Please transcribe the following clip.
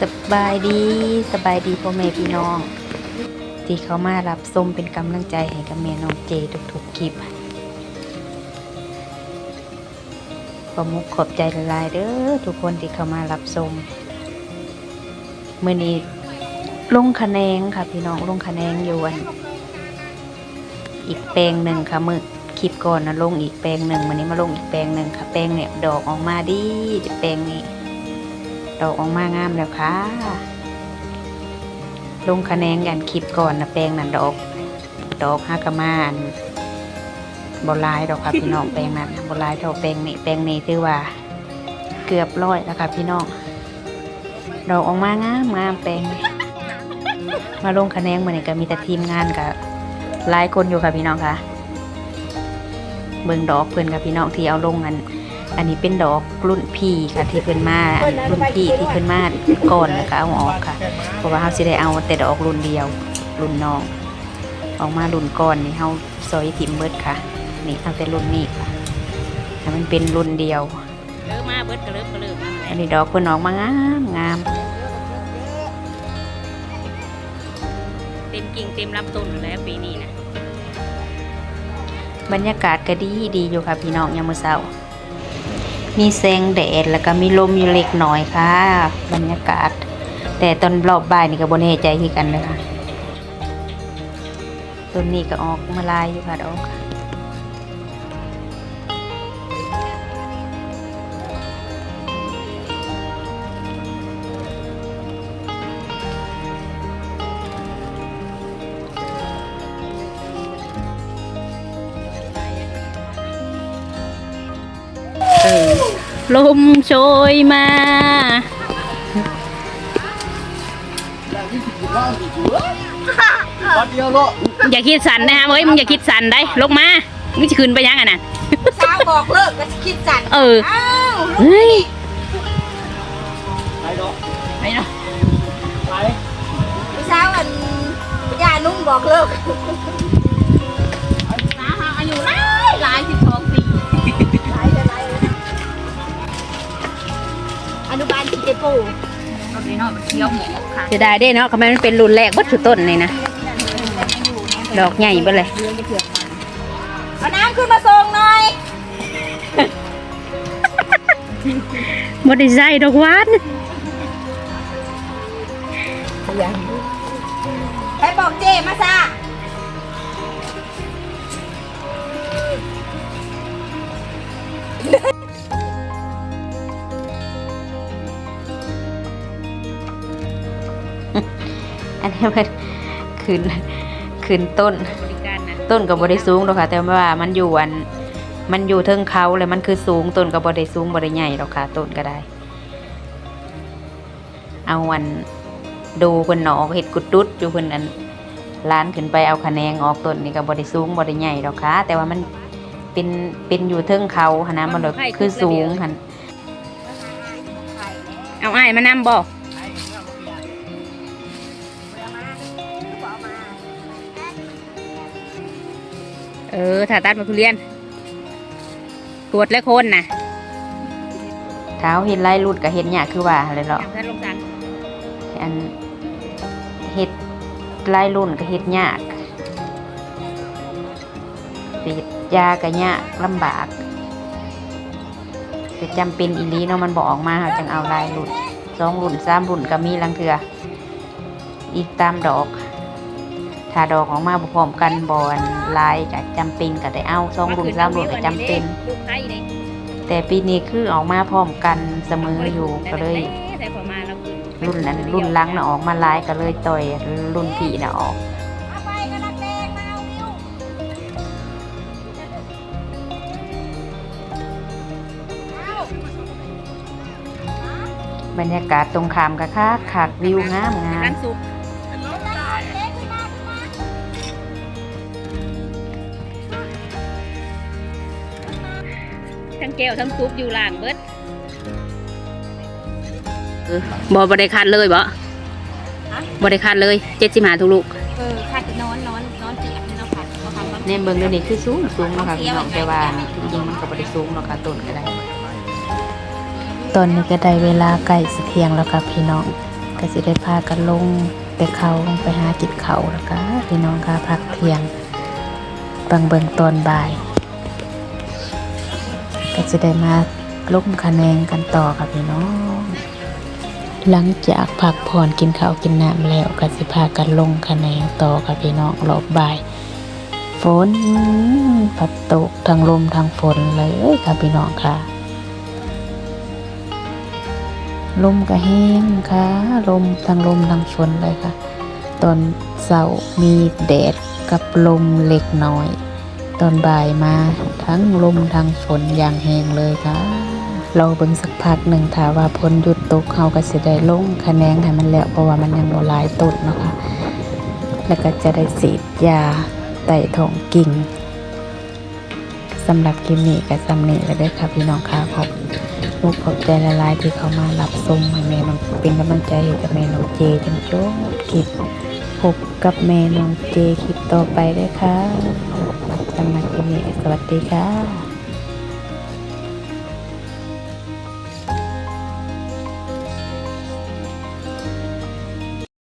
สบายดีสบายดีพ่อแม่พี่น้อง ที่เขามารับส้มเป็นกำลังใจให้กับแม่น้องเจทุกๆคลิปขอมุกขอบใจละลายๆเด้อทุกคนที่เขามารับส้มเมื่อนี้ลงคะแนนค่ะ พี่น้องลงคะแนนอยู่อันอีกแปลงหนึ่งค่ะมือคลิปก่อนนะลงอีกแปลงหนึ่งวันนี้มาลงอีกแปลงหนึ่งค่ะ แปลงเนี่ยดอกออกมาดีแปลงนี้ ดอกออกมางามแล้วค่ะ ลงคะแนนกันคลิปก่อนนะแปลงนั้นดอก ดอกฮากามานบลายดอกค่ะพี่น้องแปลงนั้นบลายเท่าแปลงนี้แปลงนี้ถือว่าเกือบร้อยแล้วค่ะพี่น้องดอกออกมางามงามแปลงนี้มาลงคะแนนเหมือนกันมีแต่ทีมงานกับหลายคนอยู่ค่ะพี่น้องค่ะ เบิ่งดอกเพื่อนกับพี่น้องที่เอาลงกัน อันนี้เป็นดอกรุ่นพี่ค่ะที่เพิ่นมารุ่นพี่ที่เพิ่นมาก่อนแล้วก็เอาออกค่ะ เพราะว่าเฮาสิได้เอาแต่ดอกรุ่นเดียว รุ่นน้องออกมารุ่นก่อนนี่เฮาซอยทิมเบิดค่ะ นี่เอาแต่รุ่นนี้ค่ะให้มันเป็นรุ่นเดียวเลิกมาเบิดก็เลิกก็เลิกมาอันนี้ดอกเพิ่นออกมางามงามเต็มกิ่งเต็มลำต้นแล้วปีนี้นะบรรยากาศก็ดีดีอยู่ค่ะพี่น้องยามมื้อเช้า มีแสงแดดแล้วก็มีลมอยู่เล็กน้อยค่ะ บรรยากาศ แต่ตอนรอบบ่ายนี่ก็บนแน่ใจคือกันเลยค่ะต้นนี้ก็ออกมาลายอยู่ค่ะดอก ลมโชยมาอย่าคิดสันนะฮะเฮ้ยมึงอย่าคิดสันได้ลงมามึงจะขึ้นไปยังอะนะเช้าบอกเลิกก็จะคิดจัดเอออ้าวเฮ้ยเช้าอันยานุ่มบอกเลิก นุบาลชีเจโปจะได้ได้เนาะทำไมมันเป็นรุ่นแรกวัตถุต้นนี่นะ ดอกใหญ่ไปเลย เอาน้ำขึ้นมาส่งหน่อยบ่ได้ใส่ดอกหวานไปบอกเจมาซะ นนี้มันขึ้นขึ้นต้น บริการนะต้นกับบริสูงหรอกค่ะ แต่ว่ามันอยู่อัน มันอยู่เทิงเขาเลยมันคือสูงต้นกับบริสูงบริใหญ่หรอกค่ะต้นก็ได้ เอาวันดูเพิ่นหนออกเห็ดกุดดุดอยู่เพิ่นอันล้านขึ้นไปเอาคะแนนออกต้นนี่กับบริสูงบริใหญ่หรอกค่ะ แต่ว่ามันเป็นเป็นอยู่เทิงเขาหนนะมันเลยคือสูงหันเอาอ้ายมานำบ่ เออถ้าตัดมาทุเรียนตรวจและโคนนะเท้าเห็นไล่รุดกับเห็นหยาคือว่าอะไรหรอกจำท่านลงสันอันเห็ดไล่รุ่นก็เห็ดยากปีดยาก็ยากลำบากแต่จำเป็นอีหลีเนาะมันบอกออกมาเราจังเอาลายรุ่นสองรุ่นสามรุ่นก็มีลังเถืออีกตามดอก ถ้าดอกออกมาบ่พร้อมกันบอนลายก็จำเป็นก็ได้เอาสองรุ่นสามรุ่นก็จำเป็น ลูกไข่นี่แต่ปีนี้คือออกมาพร้อมกันเสมออยู่ก็เลย แต่พอมาเราคือรุ่นนั้นรุ่นหลังน่ะออกมาหลายก็เลยต่อยรุ่นพี่น่ะออก เอาไปกระดักแดงมาเอานิ้วเอาบรรยากาศตรงขามกับคักคักวิวงามงามร้านสุก ทั้งแก้วทั้งซุปอยู่ล่างเบิดบ่บ่ได้คัดเลยบ่บ่ได้คัดเลยเจ็ดสิบห้าทุกลูกเออขัดนอนนอนนอนเปียกนี่เนาะค่ะเขาทำมาในเมืองเดี๋ยวนี้คือสูงสูงเนาะค่ะพี่น้องแต่ว่าจริงๆมันก็บ่ได้สูงเนาะค่ะต้นก็ได้ตตอนนี้ก็ได้เวลาใกล้สิเที่ยงแล้วครับพี่น้องก็สิได้พากันลงไปเขาลงไปหากินเขาวแล้วก็พี่น้องค่ะพักเที่ยงบังเบิงตอนบ่าย ก็จะได้มาลงคะแนนกันต่อค่ะพี่น้อง หลังจากพักผ่อนกินข้าวกินน้ำแล้วก็สิพากันลงคะแนนต่อค่ะพี่น้องรอบบ่ายฝนพัดตกทางลมทางฝนเลยค่ะพี่น้องค่ะ ลมก็แห้งค่ะ ลมทางลมทางฝนเลยค่ะ ตอนเสาร์มีแดดกับลมเล็กน้อย ตอนบ่ายมาทั้งลมทั้งฝนอย่างแหงเลยค่ะเราเบิ่งสักพักหนึ่งถาว่าฝนหยุดตกเขาก็สิได้ลงคะแนนให้มันแล้วเพราะว่ามันยังบ่หลายต้นเนาะค่ะแล้วก็จะได้สีดยาไต่ท้องกิ่งสำหรับคลิปนี้ก็สำเนีแล้วเด้อค่ะพี่น้องค่ะขอบมุกขอบใจละลายที่เขามารับชมให้แม่น้องเป็นกำลังใจให้กับแม่น้องเจจนจบคลิปพบกับแม่น้องเจคลิปต่อไปเด้ค่ะ สำหรั